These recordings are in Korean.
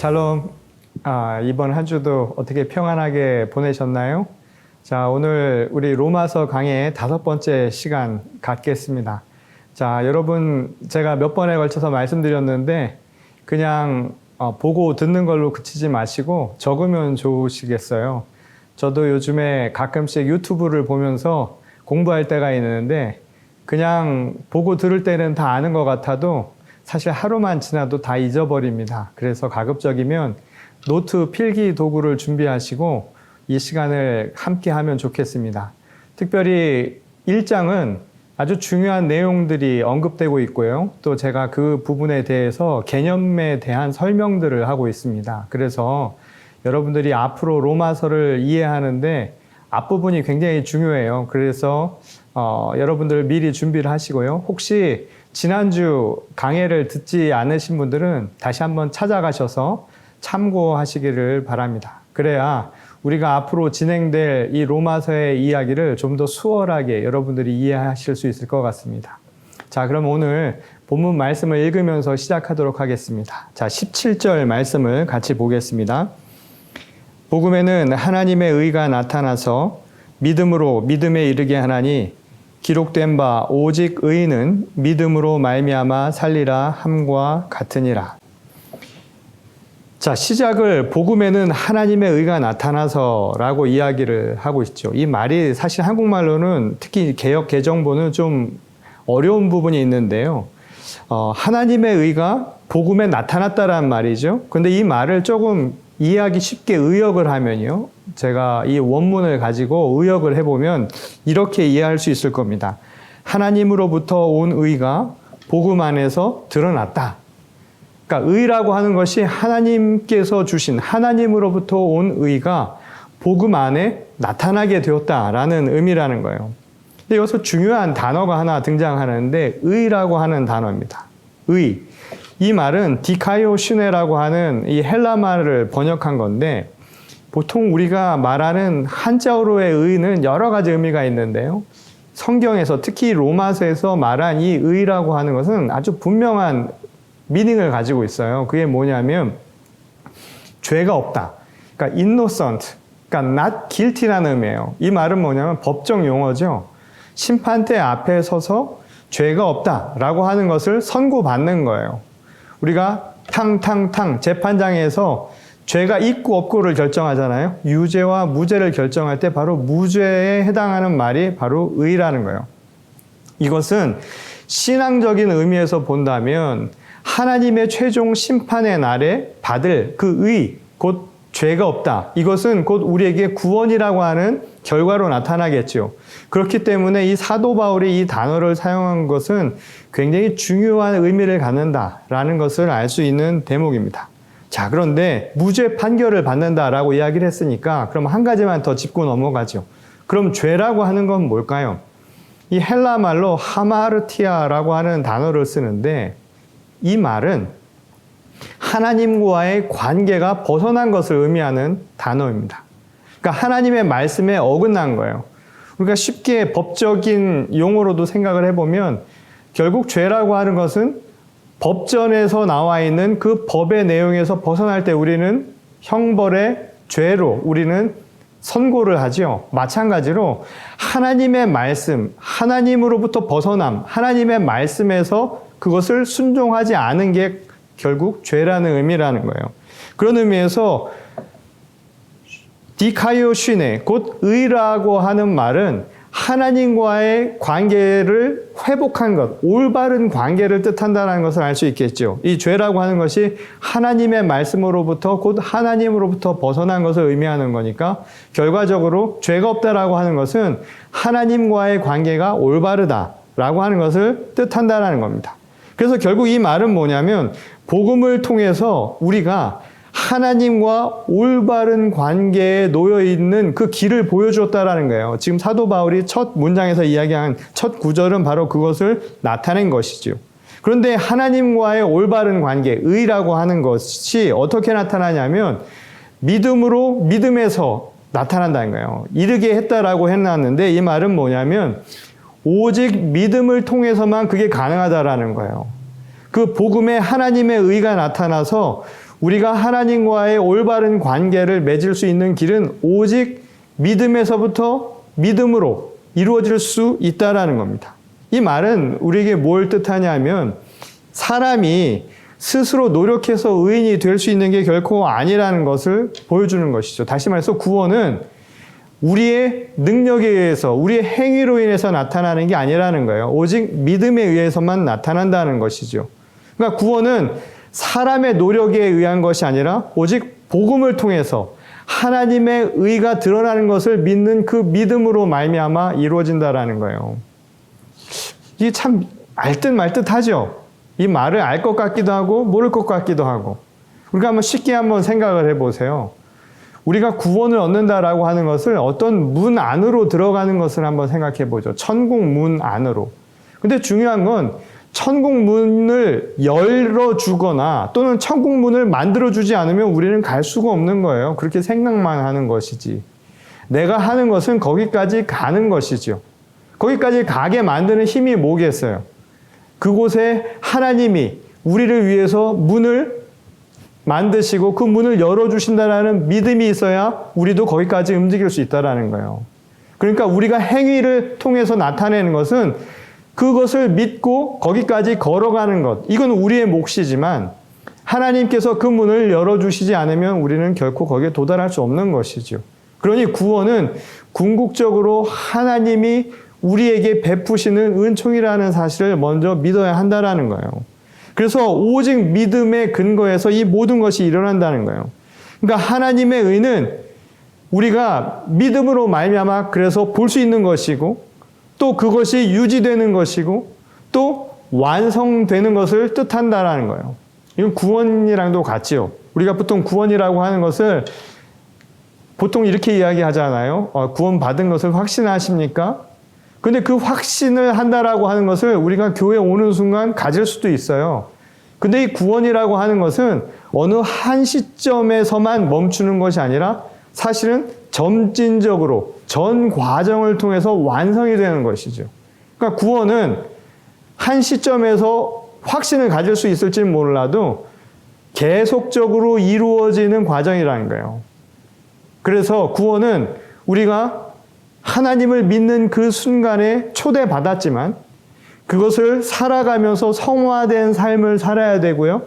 샬롬. 아, 이번 한 주도 어떻게 평안하게 보내셨나요? 자, 오늘 우리 로마서 강의 다섯 번째 시간 갖겠습니다. 자, 여러분, 제가 몇 번에 걸쳐서 말씀드렸는데, 그냥 어, 보고 듣는 걸로 그치지 마시고 적으면 좋으시겠어요. 저도 요즘에 가끔씩 유튜브를 보면서 공부할 때가 있는데, 그냥 보고 들을 때는 다 아는 것 같아도 사실 하루만 지나도 다 잊어버립니다. 그래서 가급적이면 노트 필기 도구를 준비하시고 이 시간을 함께 하면 좋겠습니다. 특별히 1장은 아주 중요한 내용들이 언급되고 있고요. 또 제가 그 부분에 대해서 개념에 대한 설명들을 하고 있습니다. 그래서 여러분들이 앞으로 로마서를 이해하는데 앞부분이 굉장히 중요해요. 그래서 어, 여러분들 미리 준비를 하시고요. 혹시 지난주 강해를 듣지 않으신 분들은 다시 한번 찾아가셔서 참고하시기를 바랍니다. 그래야 우리가 앞으로 진행될 이 로마서의 이야기를 좀 더 수월하게 여러분들이 이해하실 수 있을 것 같습니다. 자, 그럼 오늘 본문 말씀을 읽으면서 시작하도록 하겠습니다. 자, 17절 말씀을 같이 보겠습니다. 복음에는 하나님의 의가 나타나서 믿음으로 믿음에 이르게 하나니 기록된 바 오직 의인은 믿음으로 말미암아 살리라 함과 같으니라. 자, 시작을 복음에는 하나님의 의가 나타나서라고 이야기를 하고 있죠. 이 말이 사실 한국말로는 특히 개혁 개정본은 좀 어려운 부분이 있는데요. 어, 하나님의 의가 복음에 나타났다라는 말이죠. 근데 이 말을 조금 이해하기 쉽게 의역을 하면요. 제가 이 원문을 가지고 의역을 해보면 이렇게 이해할 수 있을 겁니다. 하나님으로부터 온 의가 복음 안에서 드러났다. 그러니까 의라고 하는 것이 하나님께서 주신 하나님으로부터 온 의가 복음 안에 나타나게 되었다라는 의미라는 거예요. 근데 여기서 중요한 단어가 하나 등장하는데 의라고 하는 단어입니다. 의. 이 말은 디카이오 슈네라고 하는 이 헬라 말을 번역한 건데 보통 우리가 말하는 한자어로의 의는 여러 가지 의미가 있는데요. 성경에서 특히 로마서에서 말한 이 의라고 하는 것은 아주 분명한 미닝을 가지고 있어요. 그게 뭐냐면 죄가 없다. 그러니까 innocent, 그러니까 not guilty라는 의미예요. 이 말은 뭐냐면 법정 용어죠. 심판대 앞에 서서 죄가 없다라고 하는 것을 선고받는 거예요. 우리가 탕탕탕 재판장에서 죄가 있고 없고를 결정하잖아요. 유죄와 무죄를 결정할 때 바로 무죄에 해당하는 말이 바로 의라는 거예요. 이것은 신앙적인 의미에서 본다면 하나님의 최종 심판의 날에 받을 그 의, 곧 죄가 없다. 이것은 곧 우리에게 구원이라고 하는 결과로 나타나겠죠. 그렇기 때문에 이 사도 바울이 이 단어를 사용한 것은 굉장히 중요한 의미를 갖는다라는 것을 알 수 있는 대목입니다. 자, 그런데 무죄 판결을 받는다라고 이야기를 했으니까 그럼 한 가지만 더 짚고 넘어가죠. 그럼 죄라고 하는 건 뭘까요? 이 헬라 말로 하마르티아라고 하는 단어를 쓰는데 이 말은 하나님과의 관계가 벗어난 것을 의미하는 단어입니다. 그러니까 하나님의 말씀에 어긋난 거예요. 우리가 쉽게 법적인 용어로도 생각을 해보면 결국 죄라고 하는 것은 법전에서 나와 있는 그 법의 내용에서 벗어날 때 우리는 형벌의 죄로 우리는 선고를 하지요. 마찬가지로 하나님의 말씀, 하나님으로부터 벗어남, 하나님의 말씀에서 그것을 순종하지 않은 게 결국 죄라는 의미라는 거예요. 그런 의미에서 디카이오시네 곧 의라고 하는 말은 하나님과의 관계를 회복한 것, 올바른 관계를 뜻한다는 것을 알 수 있겠죠. 이 죄라고 하는 것이 하나님의 말씀으로부터 곧 하나님으로부터 벗어난 것을 의미하는 거니까 결과적으로 죄가 없다라고 하는 것은 하나님과의 관계가 올바르다라고 하는 것을 뜻한다라는 겁니다. 그래서 결국 이 말은 뭐냐면 복음을 통해서 우리가 하나님과 올바른 관계에 놓여 있는 그 길을 보여주었다라는 거예요. 지금 사도 바울이 첫 문장에서 이야기한 첫 구절은 바로 그것을 나타낸 것이죠. 그런데 하나님과의 올바른 관계, 의라고 하는 것이 어떻게 나타나냐면 믿음으로 믿음에서 나타난다는 거예요. 이르게 했다라고 해놨는데 이 말은 뭐냐면 오직 믿음을 통해서만 그게 가능하다라는 거예요. 그 복음에 하나님의 의가 나타나서 우리가 하나님과의 올바른 관계를 맺을 수 있는 길은 오직 믿음에서부터 믿음으로 이루어질 수 있다라는 겁니다. 이 말은 우리에게 뭘 뜻하냐면 사람이 스스로 노력해서 의인이 될 수 있는 게 결코 아니라는 것을 보여주는 것이죠. 다시 말해서 구원은 우리의 능력에 의해서, 우리의 행위로 인해서 나타나는 게 아니라는 거예요. 오직 믿음에 의해서만 나타난다는 것이죠. 그러니까 구원은 사람의 노력에 의한 것이 아니라 오직 복음을 통해서 하나님의 의가 드러나는 것을 믿는 그 믿음으로 말미암아 이루어진다라는 거예요. 이게 참 알듯 말듯 하죠. 이 말을 알 것 같기도 하고 모를 것 같기도 하고. 우리가 한번 쉽게 한번 생각을 해보세요. 우리가 구원을 얻는다라고 하는 것을 어떤 문 안으로 들어가는 것을 한번 생각해 보죠. 천국 문 안으로. 근데 중요한 건 천국 문을 열어 주거나 또는 천국 문을 만들어 주지 않으면 우리는 갈 수가 없는 거예요. 그렇게 생각만 하는 것이지. 내가 하는 것은 거기까지 가는 것이죠. 거기까지 가게 만드는 힘이 뭐겠어요? 그곳에 하나님이 우리를 위해서 문을 만드시고 그 문을 열어주신다라는 믿음이 있어야 우리도 거기까지 움직일 수 있다라는 거예요. 그러니까 우리가 행위를 통해서 나타내는 것은 그것을 믿고 거기까지 걸어가는 것. 이건 우리의 몫이지만 하나님께서 그 문을 열어주시지 않으면 우리는 결코 거기에 도달할 수 없는 것이죠. 그러니 구원은 궁극적으로 하나님이 우리에게 베푸시는 은총이라는 사실을 먼저 믿어야 한다라는 거예요. 그래서 오직 믿음의 근거에서 이 모든 것이 일어난다는 거예요. 그러니까 하나님의 의는 우리가 믿음으로 말미암아 그래서 볼 수 있는 것이고 또 그것이 유지되는 것이고 또 완성되는 것을 뜻한다라는 거예요. 이건 구원이랑도 같지요. 우리가 보통 구원이라고 하는 것을 보통 이렇게 이야기하잖아요. 어, 구원 받은 것을 확신하십니까? 근데 그 확신을 한다라고 하는 것을 우리가 교회 오는 순간 가질 수도 있어요. 근데 이 구원이라고 하는 것은 어느 한 시점에서만 멈추는 것이 아니라 사실은 점진적으로 전 과정을 통해서 완성이 되는 것이죠. 그러니까 구원은 한 시점에서 확신을 가질 수 있을지는 몰라도 계속적으로 이루어지는 과정이라는 거예요. 그래서 구원은 우리가 하나님을 믿는 그 순간에 초대받았지만 그것을 살아가면서 성화된 삶을 살아야 되고요.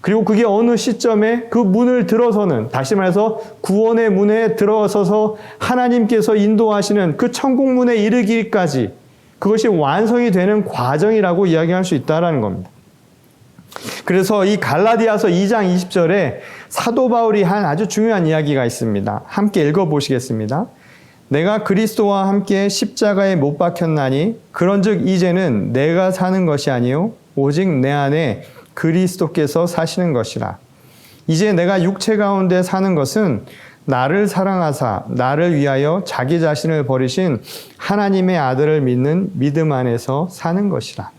그리고 그게 어느 시점에 그 문을 들어서는 다시 말해서 구원의 문에 들어서서 하나님께서 인도하시는 그 천국 문에 이르기까지 그것이 완성이 되는 과정이라고 이야기할 수 있다라는 겁니다. 그래서 이 갈라디아서 2장 20절에 사도 바울이 한 아주 중요한 이야기가 있습니다. 함께 읽어 보시겠습니다. 내가 그리스도와 함께 십자가에 못 박혔나니 그런즉 이제는 내가 사는 것이 아니요 오직 내 안에 그리스도께서 사시는 것이라. 이제 내가 육체 가운데 사는 것은 나를 사랑하사 나를 위하여 자기 자신을 버리신 하나님의 아들을 믿는 믿음 안에서 사는 것이라.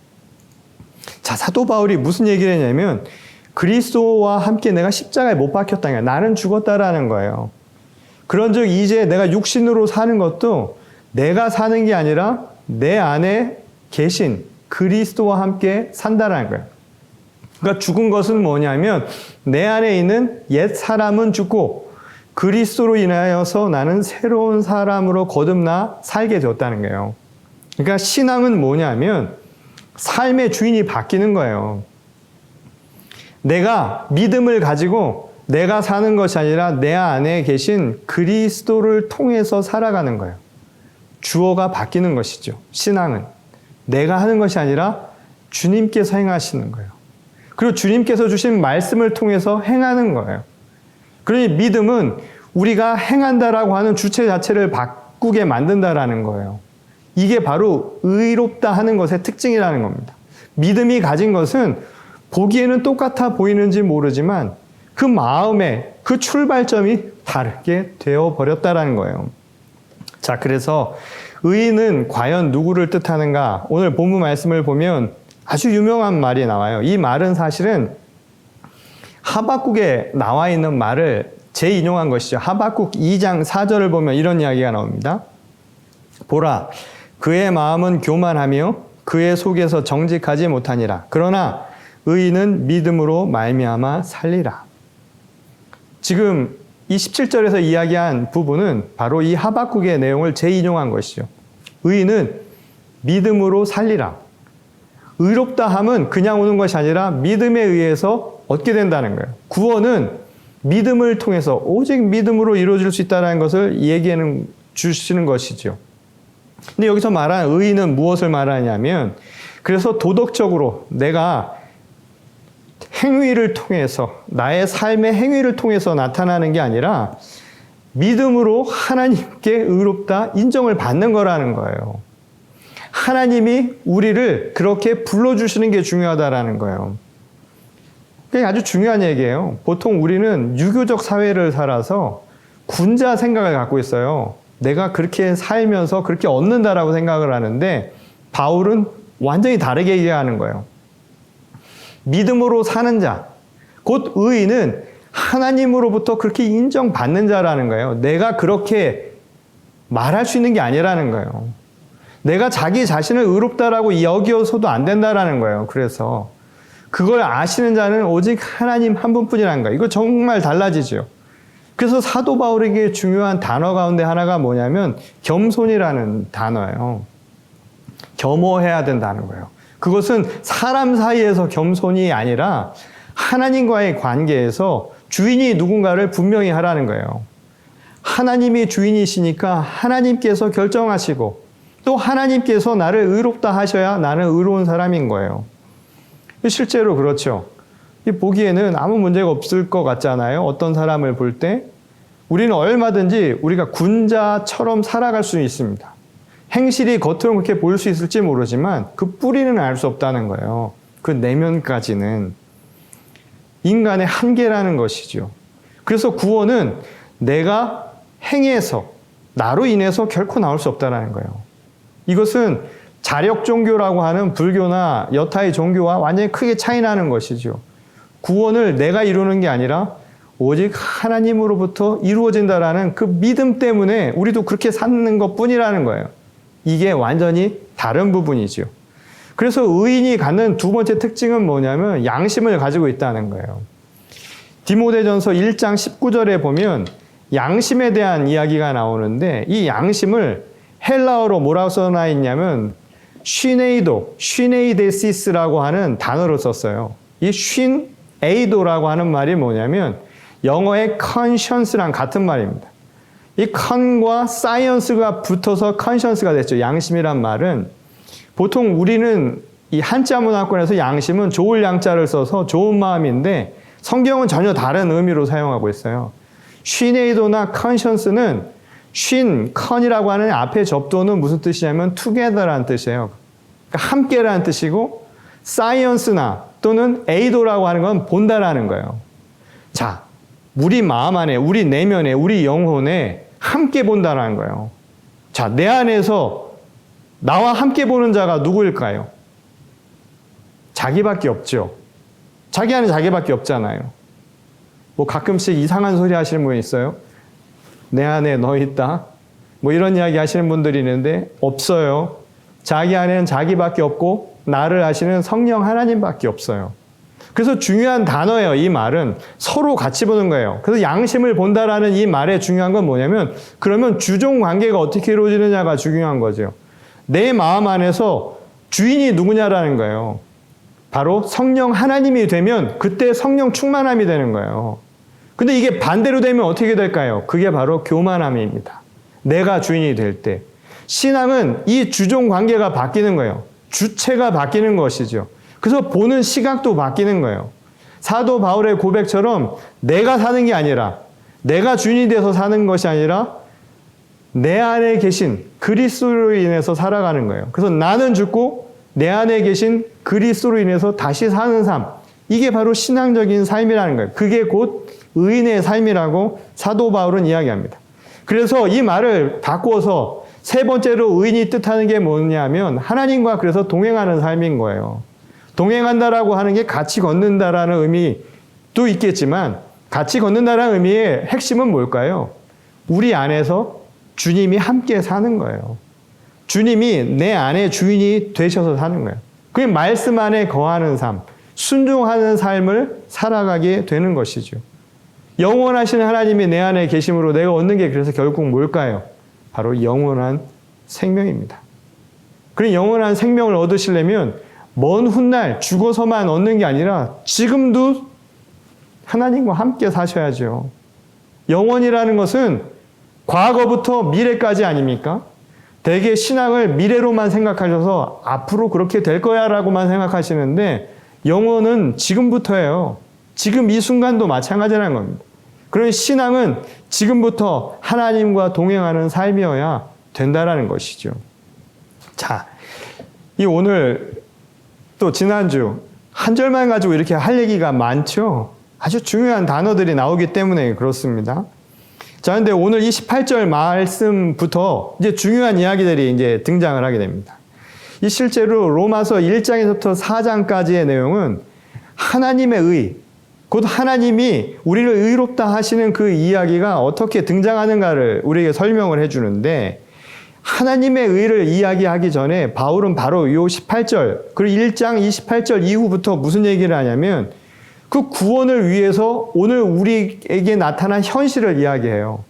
자, 사도 바울이 무슨 얘기를 했냐면 그리스도와 함께 내가 십자가에 못 박혔다. 나는 죽었다라는 거예요. 그런즉 이제 내가 육신으로 사는 것도 내가 사는 게 아니라 내 안에 계신 그리스도와 함께 산다라는 거예요. 그러니까 죽은 것은 뭐냐면 내 안에 있는 옛 사람은 죽고 그리스도로 인하여서 나는 새로운 사람으로 거듭나 살게 되었다는 거예요. 그러니까 신앙은 뭐냐면 삶의 주인이 바뀌는 거예요. 내가 믿음을 가지고 내가 사는 것이 아니라 내 안에 계신 그리스도를 통해서 살아가는 거예요. 주어가 바뀌는 것이죠. 신앙은. 내가 하는 것이 아니라 주님께서 행하시는 거예요. 그리고 주님께서 주신 말씀을 통해서 행하는 거예요. 그러니 믿음은 우리가 행한다라고 하는 주체 자체를 바꾸게 만든다라는 거예요. 이게 바로 의롭다 하는 것의 특징이라는 겁니다. 믿음이 가진 것은 보기에는 똑같아 보이는지 모르지만 그 마음의 그 출발점이 다르게 되어 버렸다라는 거예요. 자, 그래서 의인은 과연 누구를 뜻하는가? 오늘 본문 말씀을 보면 아주 유명한 말이 나와요. 이 말은 사실은 하박국에 나와 있는 말을 재인용한 것이죠. 하박국 2장 4절을 보면 이런 이야기가 나옵니다. 보라, 그의 마음은 교만하며 그의 속에서 정직하지 못하니라. 그러나 의인은 믿음으로 말미암아 살리라. 지금 이 17절에서 이야기한 부분은 바로 이 하박국의 내용을 재인용한 것이죠. 의인은 믿음으로 살리라. 의롭다 함은 그냥 오는 것이 아니라 믿음에 의해서 얻게 된다는 거예요. 구원은 믿음을 통해서 오직 믿음으로 이루어질 수 있다는 것을 얘기하는 주시는 것이죠. 근데 여기서 말한 의인은 무엇을 말하냐면 그래서 도덕적으로 내가 행위를 통해서 나의 삶의 행위를 통해서 나타나는 게 아니라 믿음으로 하나님께 의롭다 인정을 받는 거라는 거예요. 하나님이 우리를 그렇게 불러주시는 게 중요하다라는 거예요. 그게 아주 중요한 얘기예요. 보통 우리는 유교적 사회를 살아서 군자 생각을 갖고 있어요. 내가 그렇게 살면서 그렇게 얻는다라고 생각을 하는데 바울은 완전히 다르게 얘기하는 거예요. 믿음으로 사는 자, 곧 의인은 하나님으로부터 그렇게 인정받는 자라는 거예요. 내가 그렇게 말할 수 있는 게 아니라는 거예요. 내가 자기 자신을 의롭다라고 여기어서도 안 된다라는 거예요. 그래서 그걸 아시는 자는 오직 하나님 한 분뿐이라는 거예요. 이거 정말 달라지죠. 그래서 사도 바울에게 중요한 단어 가운데 하나가 뭐냐면 겸손이라는 단어예요. 겸허해야 된다는 거예요. 그것은 사람 사이에서 겸손이 아니라 하나님과의 관계에서 주인이 누군가를 분명히 하라는 거예요. 하나님이 주인이시니까 하나님께서 결정하시고 또 하나님께서 나를 의롭다 하셔야 나는 의로운 사람인 거예요. 실제로 그렇죠. 보기에는 아무 문제가 없을 것 같잖아요. 어떤 사람을 볼 때. 우리는 얼마든지 우리가 군자처럼 살아갈 수 있습니다. 행실이 겉으로 그렇게 보일 수 있을지 모르지만 그 뿌리는 알 수 없다는 거예요. 그 내면까지는. 인간의 한계라는 것이죠. 그래서 구원은 내가 행해서, 나로 인해서 결코 나올 수 없다는 거예요. 이것은 자력 종교라고 하는 불교나 여타의 종교와 완전히 크게 차이 나는 것이죠. 구원을 내가 이루는 게 아니라 오직 하나님으로부터 이루어진다라는 그 믿음 때문에 우리도 그렇게 사는 것 뿐이라는 거예요. 이게 완전히 다른 부분이죠. 그래서 의인이 갖는 두 번째 특징은 뭐냐면 양심을 가지고 있다는 거예요. 디모데전서 1장 19절에 보면 양심에 대한 이야기가 나오는데 이 양심을 헬라어로 뭐라고 써놔 있냐면 쉬네이도, 쉬네이데시스라고 하는 단어를 썼어요. 이 쉰에이도라고 하는 말이 뭐냐면 영어의 conscience랑 같은 말입니다. 이 con과 science가 붙어서 conscience가 됐죠. 양심이란 말은 보통 우리는 이 한자 문화권에서 양심은 좋을 양자를 써서 좋은 마음인데 성경은 전혀 다른 의미로 사용하고 있어요. 쉬네이도나 conscience는 쉰, 컨이라고 하는 앞에 접도는 무슨 뜻이냐면 together라는 뜻이에요. 그러니까 함께라는 뜻이고 science나 또는 에이도라고 하는 건 본다라는 거예요. 자, 우리 마음 안에, 우리 내면에, 우리 영혼에 함께 본다라는 거예요. 자, 내 안에서 나와 함께 보는 자가 누구일까요? 자기밖에 없죠. 자기 안에 자기밖에 없잖아요. 뭐 가끔씩 이상한 소리 하시는 분 있어요? 내 안에 너 있다. 뭐 이런 이야기 하시는 분들이 있는데 없어요. 자기 안에는 자기밖에 없고 나를 아시는 성령 하나님밖에 없어요. 그래서 중요한 단어예요. 이 말은 서로 같이 보는 거예요. 그래서 양심을 본다라는 이 말의 중요한 건 뭐냐면 그러면 주종 관계가 어떻게 이루어지느냐가 중요한 거죠. 내 마음 안에서 주인이 누구냐라는 거예요. 바로 성령 하나님이 되면 그때 성령 충만함이 되는 거예요. 근데 이게 반대로 되면 어떻게 될까요? 그게 바로 교만함입니다. 내가 주인이 될 때. 신앙은 이 주종 관계가 바뀌는 거예요. 주체가 바뀌는 것이죠. 그래서 보는 시각도 바뀌는 거예요. 사도 바울의 고백처럼 내가 사는 게 아니라 내가 주인이 돼서 사는 것이 아니라 내 안에 계신 그리스도로 인해서 살아가는 거예요. 그래서 나는 죽고 내 안에 계신 그리스도로 인해서 다시 사는 삶. 이게 바로 신앙적인 삶이라는 거예요. 그게 곧 의인의 삶이라고 사도 바울은 이야기합니다. 그래서 이 말을 바꾸어서 세 번째로 의인이 뜻하는 게 뭐냐면 하나님과 그래서 동행하는 삶인 거예요. 동행한다라고 하는 게 같이 걷는다라는 의미도 있겠지만 같이 걷는다라는 의미의 핵심은 뭘까요? 우리 안에서 주님이 함께 사는 거예요. 주님이 내 안에 주인이 되셔서 사는 거예요. 그게 말씀 안에 거하는 삶, 순종하는 삶을 살아가게 되는 것이죠. 영원하신 하나님이 내 안에 계심으로 내가 얻는 게 그래서 결국 뭘까요? 바로 영원한 생명입니다. 그런 영원한 생명을 얻으시려면 먼 훗날 죽어서만 얻는 게 아니라 지금도 하나님과 함께 사셔야죠. 영원이라는 것은 과거부터 미래까지 아닙니까? 대개 신앙을 미래로만 생각하셔서 앞으로 그렇게 될 거야 라고만 생각하시는데 영원은 지금부터예요. 지금 이 순간도 마찬가지라는 겁니다. 그런 신앙은 지금부터 하나님과 동행하는 삶이어야 된다라는 것이죠. 자, 이 오늘 또 지난주 한 절만 가지고 이렇게 할 얘기가 많죠. 아주 중요한 단어들이 나오기 때문에 그렇습니다. 자, 근데 오늘 이 18절 말씀부터 이제 중요한 이야기들이 이제 등장을 하게 됩니다. 이 실제로 로마서 1장에서부터 4장까지의 내용은 하나님의 의, 곧 하나님이 우리를 의롭다 하시는 그 이야기가 어떻게 등장하는가를 우리에게 설명을 해주는데 하나님의 의를 이야기하기 전에 바울은 바로 요 18절, 그리고 1장 28절 이후부터 무슨 얘기를 하냐면 그 구원을 위해서 오늘 우리에게 나타난 현실을 이야기해요.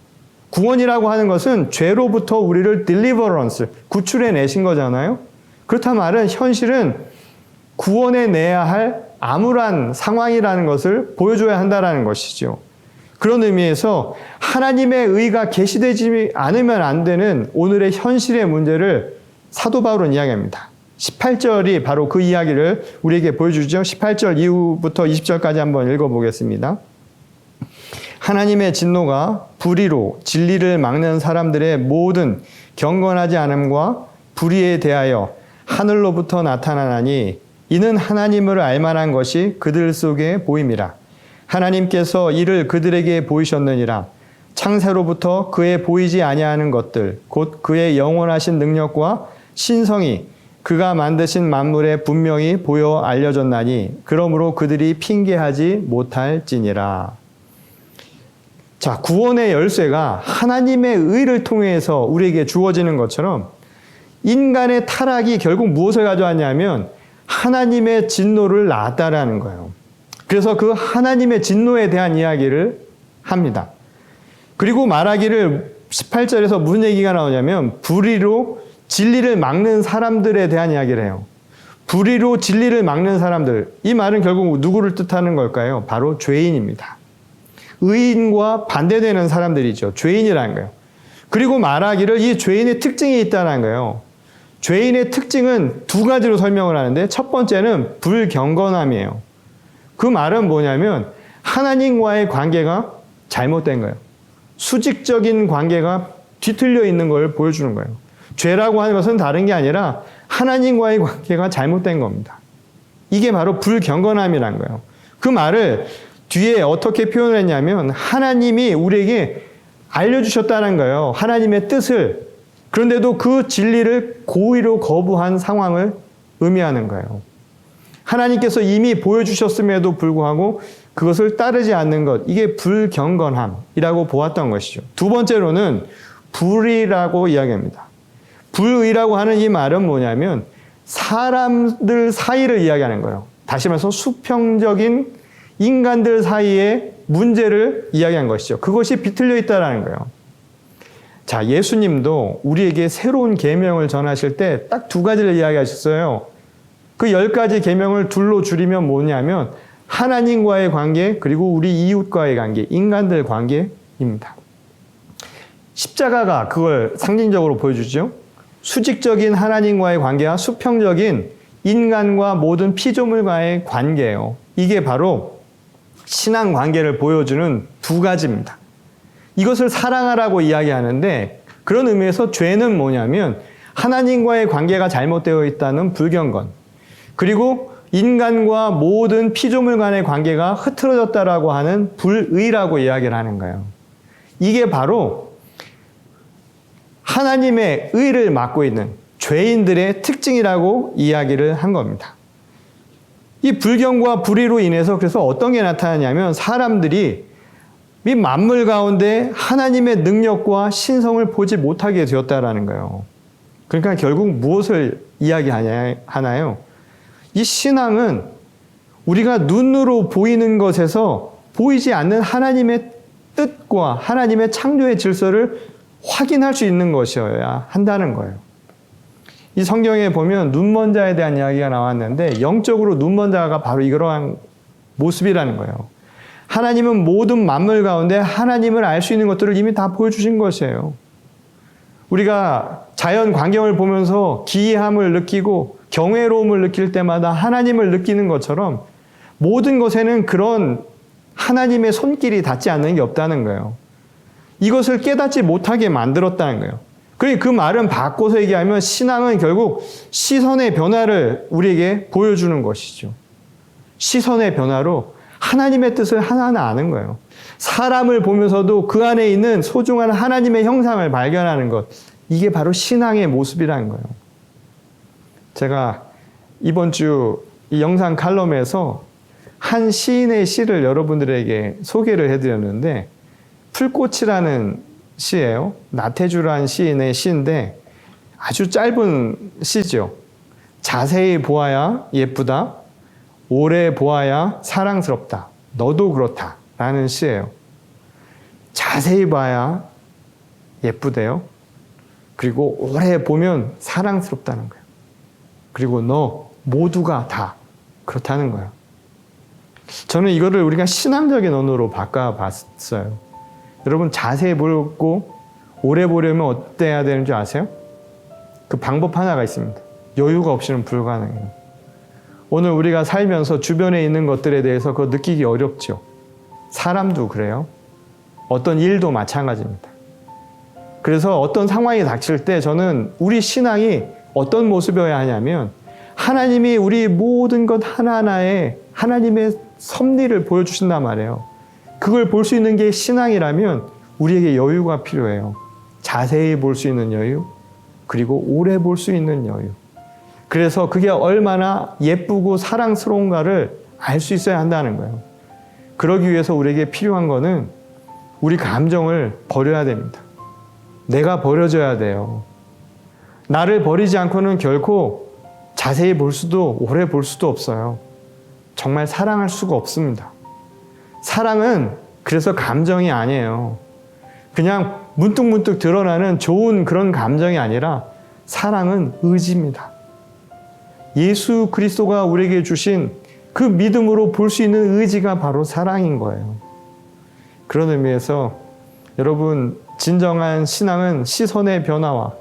구원이라고 하는 것은 죄로부터 우리를 deliverance, 구출해 내신 거잖아요. 그렇단 말은 현실은 구원해 내야 할 암울한 상황이라는 것을 보여줘야 한다라는 것이죠. 그런 의미에서 하나님의 의가 계시되지 않으면 안 되는 오늘의 현실의 문제를 사도 바울은 이야기합니다. 18절이 바로 그 이야기를 우리에게 보여주죠. 18절 이후부터 20절까지 한번 읽어보겠습니다. 하나님의 진노가 불의로 진리를 막는 사람들의 모든 경건하지 않음과 불의에 대하여 하늘로부터 나타나나니 이는 하나님을 알만한 것이 그들 속에 보임이라. 하나님께서 이를 그들에게 보이셨느니라. 창세로부터 그의 보이지 아니하는 것들, 곧 그의 영원하신 능력과 신성이 그가 만드신 만물에 분명히 보여 알려졌나니 그러므로 그들이 핑계하지 못할지니라. 자, 구원의 열쇠가 하나님의 의를 통해서 우리에게 주어지는 것처럼 인간의 타락이 결국 무엇을 가져왔냐면 하나님의 진노를 낳았다라는 거예요. 그래서 그 하나님의 진노에 대한 이야기를 합니다. 그리고 말하기를 18절에서 무슨 얘기가 나오냐면 불의로 진리를 막는 사람들에 대한 이야기를 해요. 불의로 진리를 막는 사람들. 이 말은 결국 누구를 뜻하는 걸까요? 바로 죄인입니다. 의인과 반대되는 사람들이죠. 죄인이라는 거예요. 그리고 말하기를 이 죄인의 특징이 있다는 거예요. 죄인의 특징은 두 가지로 설명을 하는데 첫 번째는 불경건함이에요. 그 말은 뭐냐면 하나님과의 관계가 잘못된 거예요. 수직적인 관계가 뒤틀려 있는 걸 보여주는 거예요. 죄라고 하는 것은 다른 게 아니라 하나님과의 관계가 잘못된 겁니다. 이게 바로 불경건함이란 거예요. 그 말을 뒤에 어떻게 표현을 했냐면 하나님이 우리에게 알려주셨다는 거예요. 하나님의 뜻을. 그런데도 그 진리를 고의로 거부한 상황을 의미하는 거예요. 하나님께서 이미 보여주셨음에도 불구하고 그것을 따르지 않는 것, 이게 불경건함이라고 보았던 것이죠. 두 번째로는 불이라고 이야기합니다. 불의라고 하는 이 말은 뭐냐면 사람들 사이를 이야기하는 거예요. 다시 말해서 수평적인 인간들 사이의 문제를 이야기한 것이죠. 그것이 비틀려 있다라는 거예요. 자, 예수님도 우리에게 새로운 계명을 전하실 때 딱 두 가지를 이야기하셨어요. 그 열 가지 계명을 둘로 줄이면 뭐냐면 하나님과의 관계 그리고 우리 이웃과의 관계, 인간들 관계입니다. 십자가가 그걸 상징적으로 보여주죠. 수직적인 하나님과의 관계와 수평적인 인간과 모든 피조물과의 관계예요. 이게 바로 신앙 관계를 보여주는 두 가지입니다. 이것을 사랑하라고 이야기하는데 그런 의미에서 죄는 뭐냐면 하나님과의 관계가 잘못되어 있다는 불경건 그리고 인간과 모든 피조물 간의 관계가 흐트러졌다라고 하는 불의라고 이야기를 하는 거예요. 이게 바로 하나님의 의를 맡고 있는 죄인들의 특징이라고 이야기를 한 겁니다. 이 불경과 불의로 인해서 그래서 어떤 게 나타나냐면 사람들이 이 만물 가운데 하나님의 능력과 신성을 보지 못하게 되었다라는 거예요. 그러니까 결국 무엇을 이야기하나요? 이 신앙은 우리가 눈으로 보이는 것에서 보이지 않는 하나님의 뜻과 하나님의 창조의 질서를 확인할 수 있는 것이어야 한다는 거예요. 이 성경에 보면 눈먼 자에 대한 이야기가 나왔는데 영적으로 눈먼 자가 바로 이러한 모습이라는 거예요. 하나님은 모든 만물 가운데 하나님을 알 수 있는 것들을 이미 다 보여주신 것이에요. 우리가 자연 광경을 보면서 기이함을 느끼고 경외로움을 느낄 때마다 하나님을 느끼는 것처럼 모든 것에는 그런 하나님의 손길이 닿지 않는 게 없다는 거예요. 이것을 깨닫지 못하게 만들었다는 거예요. 그러니 그 말은 바꿔서 얘기하면 신앙은 결국 시선의 변화를 우리에게 보여주는 것이죠. 시선의 변화로 하나님의 뜻을 하나하나 아는 거예요. 사람을 보면서도 그 안에 있는 소중한 하나님의 형상을 발견하는 것. 이게 바로 신앙의 모습이라는 거예요. 제가 이번 주 이 영상 칼럼에서 한 시인의 시를 여러분들에게 소개를 해드렸는데 풀꽃이라는 시예요. 나태주란 시인의 시인데 아주 짧은 시죠. 자세히 보아야 예쁘다. 오래 보아야 사랑스럽다. 너도 그렇다. 라는 시예요. 자세히 봐야 예쁘대요. 그리고 오래 보면 사랑스럽다는 거예요. 그리고 너 모두가 다 그렇다는 거예요. 저는 이거를 우리가 신앙적인 언어로 바꿔봤어요. 여러분 자세히 보고 오래 보려면 어때야 되는지 아세요? 그 방법 하나가 있습니다. 여유가 없이는 불가능해요. 오늘 우리가 살면서 주변에 있는 것들에 대해서 그거 느끼기 어렵죠. 사람도 그래요. 어떤 일도 마찬가지입니다. 그래서 어떤 상황이 닥칠 때 저는 우리 신앙이 어떤 모습이어야 하냐면 하나님이 우리 모든 것 하나하나에 하나님의 섭리를 보여주신단 말이에요. 그걸 볼 수 있는 게 신앙이라면 우리에게 여유가 필요해요. 자세히 볼 수 있는 여유, 그리고 오래 볼 수 있는 여유. 그래서 그게 얼마나 예쁘고 사랑스러운가를 알 수 있어야 한다는 거예요. 그러기 위해서 우리에게 필요한 거는 우리 감정을 버려야 됩니다. 내가 버려져야 돼요. 나를 버리지 않고는 결코 자세히 볼 수도 오래 볼 수도 없어요. 정말 사랑할 수가 없습니다. 사랑은 그래서 감정이 아니에요. 그냥 문득문득 드러나는 좋은 그런 감정이 아니라 사랑은 의지입니다. 예수 그리스도가 우리에게 주신 그 믿음으로 볼 수 있는 의지가 바로 사랑인 거예요. 그런 의미에서 여러분 진정한 신앙은 시선의 변화와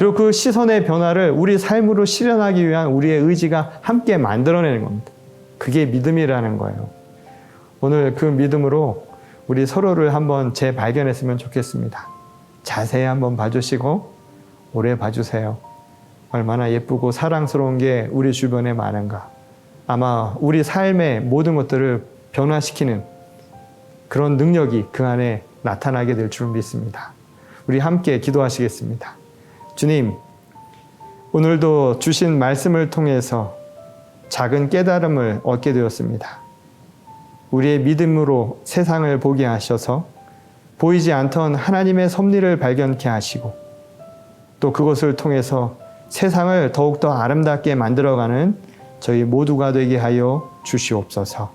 그리고 그 시선의 변화를 우리 삶으로 실현하기 위한 우리의 의지가 함께 만들어내는 겁니다. 그게 믿음이라는 거예요. 오늘 그 믿음으로 우리 서로를 한번 재발견했으면 좋겠습니다. 자세히 한번 봐주시고 오래 봐주세요. 얼마나 예쁘고 사랑스러운 게 우리 주변에 많은가. 아마 우리 삶의 모든 것들을 변화시키는 그런 능력이 그 안에 나타나게 될 줄 믿습니다. 우리 함께 기도하시겠습니다. 주님, 오늘도 주신 말씀을 통해서 작은 깨달음을 얻게 되었습니다. 우리의 믿음으로 세상을 보게 하셔서 보이지 않던 하나님의 섭리를 발견케 하시고 또 그것을 통해서 세상을 더욱더 아름답게 만들어가는 저희 모두가 되게 하여 주시옵소서.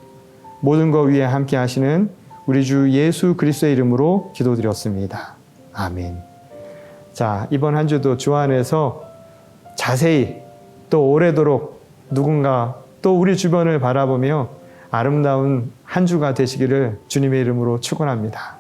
모든 것 위에 함께 하시는 우리 주 예수 그리스도의 이름으로 기도드렸습니다. 아멘. 자, 이번 한 주도 주 안에서 자세히 또 오래도록 누군가 또 우리 주변을 바라보며 아름다운 한 주가 되시기를 주님의 이름으로 축원합니다.